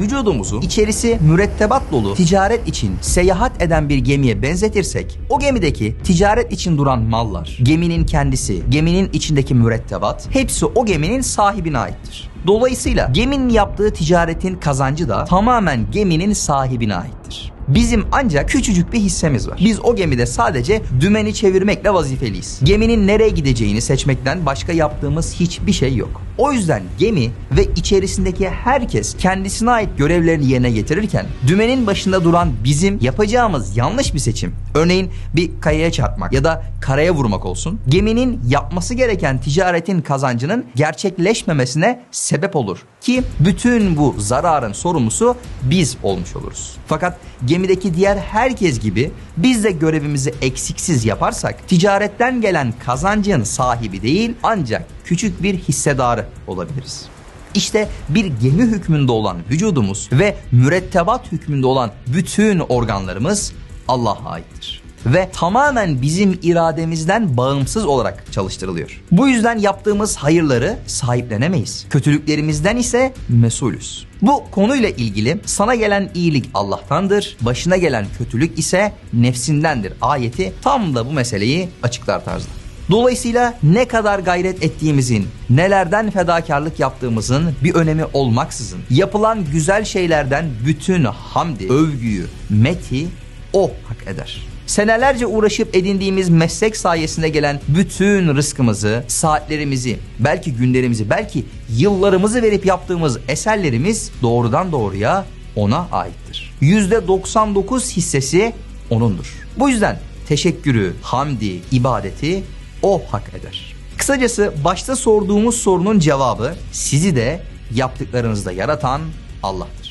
vücudumuzu içerisi mürettebat dolu ticaret için seyahat eden bir gemiye benzetirsek o gemideki ticaret için duran mallar, geminin kendisi, geminin içindeki mürettebat hepsi o geminin sahibine aittir. Dolayısıyla geminin yaptığı ticaretin kazancı da tamamen geminin sahibine aittir. Bizim ancak küçücük bir hissemiz var. Biz o gemide sadece dümeni çevirmekle vazifeliyiz. Geminin nereye gideceğini seçmekten başka yaptığımız hiçbir şey yok. O yüzden gemi ve içerisindeki herkes kendisine ait görevlerini yerine getirirken dümenin başında duran bizim yapacağımız yanlış bir seçim. Örneğin bir kayaya çarpmak ya da karaya vurmak olsun. Geminin yapması gereken ticaretin kazancının gerçekleşmemesine sebep olur ki bütün bu zararın sorumlusu biz olmuş oluruz. Fakat gemideki diğer herkes gibi biz de görevimizi eksiksiz yaparsak ticaretten gelen kazancın sahibi değil ancak küçük bir hissedarı olabiliriz. İşte bir gemi hükmünde olan vücudumuz ve mürettebat hükmünde olan bütün organlarımız Allah'a aittir ve tamamen bizim irademizden bağımsız olarak çalıştırılıyor. Bu yüzden yaptığımız hayırları sahiplenemeyiz. Kötülüklerimizden ise mesulüz. Bu konuyla ilgili sana gelen iyilik Allah'tandır, başına gelen kötülük ise nefsindendir ayeti tam da bu meseleyi açıklar tarzda. Dolayısıyla ne kadar gayret ettiğimizin, nelerden fedakarlık yaptığımızın bir önemi olmaksızın yapılan güzel şeylerden bütün hamdi, övgüyü, meti o hak eder. Senelerce uğraşıp edindiğimiz meslek sayesinde gelen bütün rızkımızı, saatlerimizi, belki günlerimizi, belki yıllarımızı verip yaptığımız eserlerimiz doğrudan doğruya ona aittir. %99 hissesi onundur. Bu yüzden teşekkürü, hamdi, ibadeti o hak eder. Kısacası başta sorduğumuz sorunun cevabı sizi de yaptıklarınızda yaratan Allah'tır.